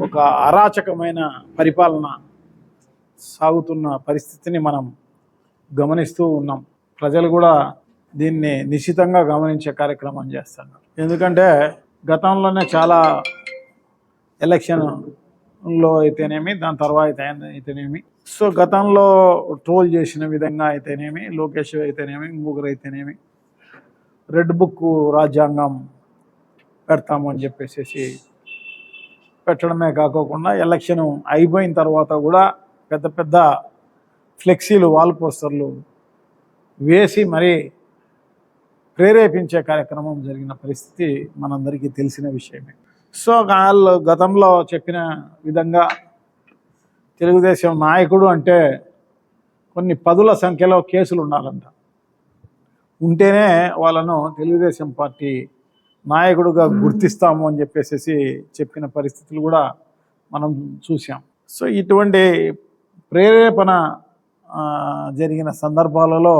ఒక అరాచకమైన పరిపాలన సాగుతున్న పరిస్థితిని మనం గమనిస్తూ ఉన్నాం. ప్రజలు కూడా దీన్ని నిశ్చితంగా గమనించే కార్యక్రమం చేస్తున్నారు. ఎందుకంటే గతంలోనే చాలా ఎలక్షన్లో అయితేనేమి దాని తర్వాత అయితేనేమి సో గతంలో ట్రోల్ చేసిన విధంగా అయితేనేమి లోకేష్ అయితేనేమి ఇంకొకరు అయితేనేమి రెడ్ బుక్ రాజ్యాంగం పెడతాము అని చెప్పేసి పెట్టడమే కాకోకుండా ఎలక్షన్ అయిపోయిన తర్వాత కూడా పెద్ద పెద్ద ఫ్లెక్సీలు వాల్ పోస్టర్లు వేసి మరీ ప్రేరేపించే కార్యక్రమం జరిగిన పరిస్థితి మనందరికీ తెలిసిన విషయమే. సో వాళ్ళు గతంలో చెప్పిన విధంగా తెలుగుదేశం నాయకుడు అంటే కొన్ని పదుల సంఖ్యలో కేసులు ఉండాలంట. ఉంటేనే వాళ్ళను తెలుగుదేశం పార్టీ నాయకుడుగా గుర్తిస్తాము అని చెప్పేసి చెప్పిన పరిస్థితులు కూడా మనం చూసాం సో ఇటువంటి ప్రేరేపణ జరిగిన సందర్భాలలో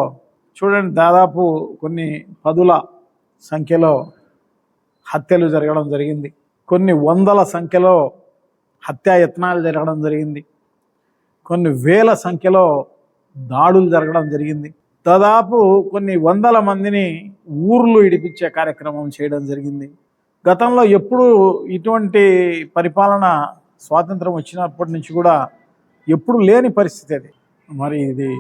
చూడండి దాదాపు కొన్ని పదుల సంఖ్యలో హత్యలు జరగడం జరిగింది. కొన్ని వందల సంఖ్యలో హత్యాయత్నాలు జరగడం జరిగింది. కొన్ని వేల సంఖ్యలో దాడులు జరగడం జరిగింది. దాదాపు కొన్ని వందల మందిని ఊర్లు ఇడిపించే కార్యక్రమం చేయడం జరిగింది. గతంలో ఎప్పుడు ఇటువంటి పరిపాలన స్వాతంత్రం వచ్చినప్పటి నుంచి కూడా ఎప్పుడు లేని పరిస్థితి అది. మరి ఇది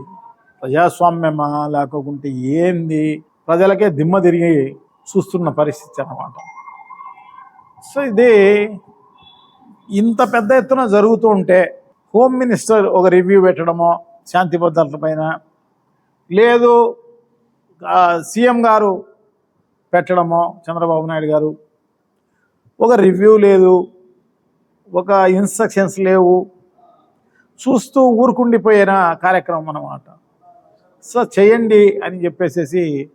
ప్రజాస్వామ్యమా లేకపోతే ఏంది? ప్రజలకే దిమ్మ తిరిగి చూస్తున్న పరిస్థితి అన్నమాట. సో ఇది ఇంత పెద్ద ఎత్తున జరుగుతూ ఉంటే హోమ్ మినిస్టర్ ఒక రివ్యూ పెట్టడమో శాంతి భద్రతల పైన లేదు సీఎం గారు పెట్టడమో చంద్రబాబు నాయుడు గారు. ఒక రివ్యూ లేదు ఒక ఇన్స్ట్రక్షన్స్ లేవు. చూస్తూ ఊరుకుండిపోయిన కార్యక్రమం అన్నమాట. సో చేయండి అని చెప్పేసేసి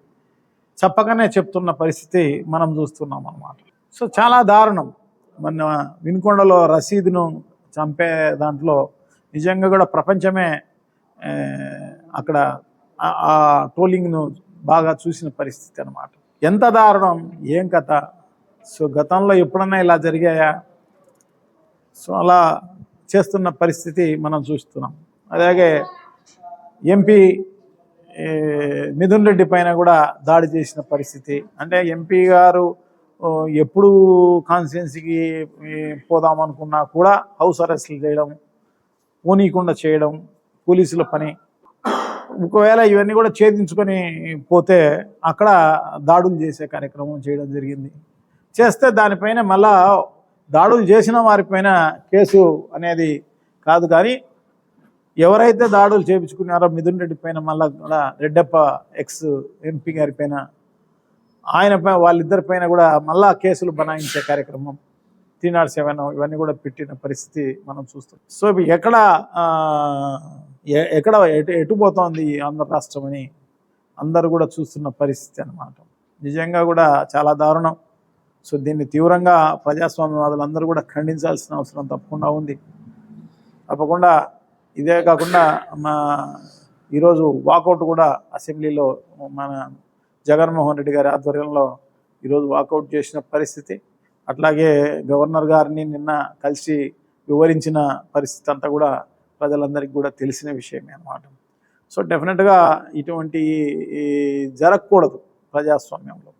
చెప్పకనే చెప్తున్న పరిస్థితి మనం చూస్తున్నాం అన్నమాట. సో చాలా దారుణం. మన వినుకొండలో రసీదును చంపే దాంట్లో నిజంగా కూడా ప్రపంచమే అక్కడ ఆ- ట్రోలింగ్ను బాగా చూసిన పరిస్థితి అన్నమాట. ఎంత దారుణం ఏం కథ? సో గతంలో ఎప్పుడన్నా ఇలా జరిగాయా? సో అలా చేస్తున్న పరిస్థితి మనం చూస్తున్నాం. అలాగే ఎంపీ మిథున్ రెడ్డి పైన కూడా దాడి చేసిన పరిస్థితి. అంటే ఎంపీ గారు ఎప్పుడు కాన్స్టిట్యున్సీకి పోదాం అనుకున్నా కూడా హౌస్ అరెస్ట్లు చేయడం పోనీయకుండా చేయడం పోలీసుల పని ఒకవేళ ఇవన్నీ కూడా ఛేదించుకొని పోతే అక్కడ దాడులు చేసే కార్యక్రమం చేయడం జరిగింది. చేస్తే దానిపైన మళ్ళా దాడులు చేసిన వారిపైన కేసు అనేది కాదు కానీ ఎవరైతే దాడులు చేపించుకున్నారో మిథున్ రెడ్డి పైన మళ్ళా కూడా రెడ్డప్ప ఎక్స్ ఎంపీ గారి పైన ఆయన వాళ్ళిద్దరి పైన కూడా మళ్ళా కేసులు బనాయించే కార్యక్రమం త్రీ నాట్ సెవెన్ ఇవన్నీ కూడా పెట్టిన పరిస్థితి మనం చూస్తాం సో ఎక్కడ ఎక్కడ ఎటు ఎటు పోతోంది ఈ ఆంధ్ర రాష్ట్రం అని అందరూ కూడా చూస్తున్న పరిస్థితి అన్నమాట. నిజంగా కూడా చాలా దారుణం. సో దీన్ని తీవ్రంగా ప్రజాస్వామ్యవాదులు అందరూ కూడా ఖండించాల్సిన అవసరం తప్పకుండా ఉంది. తప్పకుండా ఇదే కాకుండా మా ఈరోజు వాకౌట్ కూడా అసెంబ్లీలో మన జగన్మోహన్ రెడ్డి గారి ఆధ్వర్యంలో ఈరోజు వాకౌట్ చేసిన పరిస్థితి. అట్లాగే గవర్నర్ గారిని నిన్న కలిసి వివరించిన పరిస్థితి అంతా కూడా ప్రజలందరికీ కూడా తెలిసిన విషయమే అనమాట సో డెఫినెట్గా ఇటువంటి ఈ జరగకూడదు ప్రజాస్వామ్యంలో.